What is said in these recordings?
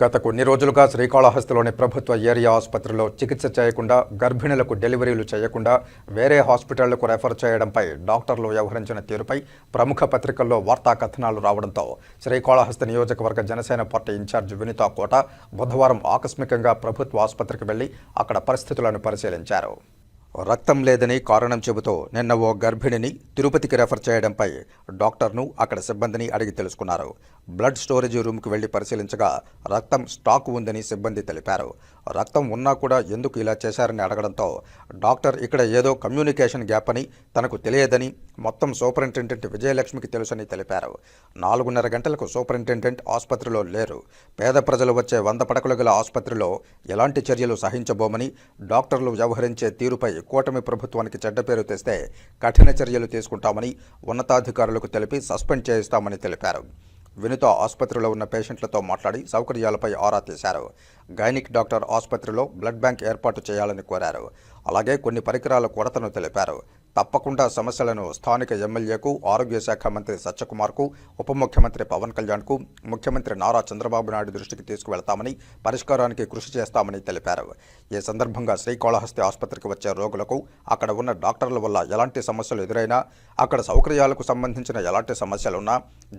గత కొన్ని రోజులుగా శ్రీకాళహస్తిలోని ప్రభుత్వ ఏరియా ఆసుపత్రిలో చికిత్స చేయకుండా గర్భిణులకు డెలివరీలు చేయకుండా వేరే హాస్పిటళ్ళకు రెఫర్ చేయడంపై డాక్టర్లు వ్యవహరించిన తీరుపై ప్రముఖ పత్రికల్లో వార్తా కథనాలు రావడంతో శ్రీకాళహస్తి నియోజకవర్గ జనసేన పార్టీ ఇన్ఛార్జ్ వినితా కోట బుధవారం ఆకస్మికంగా ప్రభుత్వ ఆసుపత్రికి వెళ్ళి అక్కడ పరిస్థితులను పరిశీలించారు. రక్తం లేదని కారణం చెబుతూ నిన్న ఓ గర్భిణిని తిరుపతికి రెఫర్ చేయడంపై డాక్టర్ను అక్కడ సిబ్బందిని అడిగి తెలుసుకున్నారు. బ్లడ్ స్టోరేజ్ రూమ్కి వెళ్ళి పరిశీలించగా రక్తం స్టాక్ ఉందని సిబ్బంది తెలిపారు. రక్తం ఉన్నా కూడా ఎందుకు ఇలా చేశారని అడగడంతో డాక్టర్ ఇక్కడ ఏదో కమ్యూనికేషన్ గ్యాప్ అని తనకు తెలియదని మొత్తం సూపరింటెండెంట్ విజయలక్ష్మికి తెలుసని తెలిపారు. నాలుగున్నర గంటలకు సూపరింటెండెంట్ ఆసుపత్రిలో లేరు. పేద ప్రజలు వచ్చే వంద పడకలు గల ఆసుపత్రిలో ఎలాంటి చర్యలు సహించబోమని డాక్టర్లు వ్యవహరించే తీరుపై కూటమి ప్రభుత్వానికి చెడ్డ పేరు తెస్తే కఠిన చర్యలు తీసుకుంటామని ఉన్నతాధికారులకు తెలిపి సస్పెండ్ చేయిస్తామని తెలిపారు. వినుత ఆసుపత్రిలో ఉన్న పేషెంట్లతో మాట్లాడి సౌకర్యాలపై ఆరా తీశారు. గైనిక్ డాక్టర్ ఆసుపత్రిలో బ్లడ్ బ్యాంక్ ఏర్పాటు చేయాలని కోరారు. అలాగే కొన్ని పరికరాల కొరతను తెలిపారు. తప్పకుండా సమస్యలను స్థానిక ఎమ్మెల్యేకు ఆరోగ్య శాఖ మంత్రి సత్యకుమార్కు ఉప ముఖ్యమంత్రి పవన్ కళ్యాణ్కు ముఖ్యమంత్రి నారా చంద్రబాబు నాయుడు దృష్టికి తీసుకువెళ్తామని పరిష్కారానికి కృషి చేస్తామని తెలిపారు. ఈ సందర్భంగా శ్రీకాళహస్తి ఆసుపత్రికి వచ్చే రోగులకు అక్కడ ఉన్న డాక్టర్ల వల్ల ఎలాంటి సమస్యలు ఎదురైనా అక్కడ సౌకర్యాలకు సంబంధించిన ఎలాంటి సమస్యలున్నా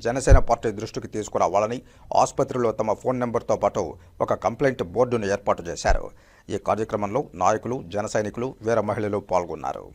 జనసేన పార్టీ దృష్టికి తీసుకురావాలని ఆసుపత్రిలో తమ ఫోన్ నెంబర్తో పాటు ఒక కంప్లైంట్ బోర్డును ఏర్పాటు చేశారు. ఈ కార్యక్రమంలో నాయకులు జన సైనికులు వీర మహిళలు పాల్గొన్నారు.